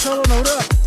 tell them, hold up.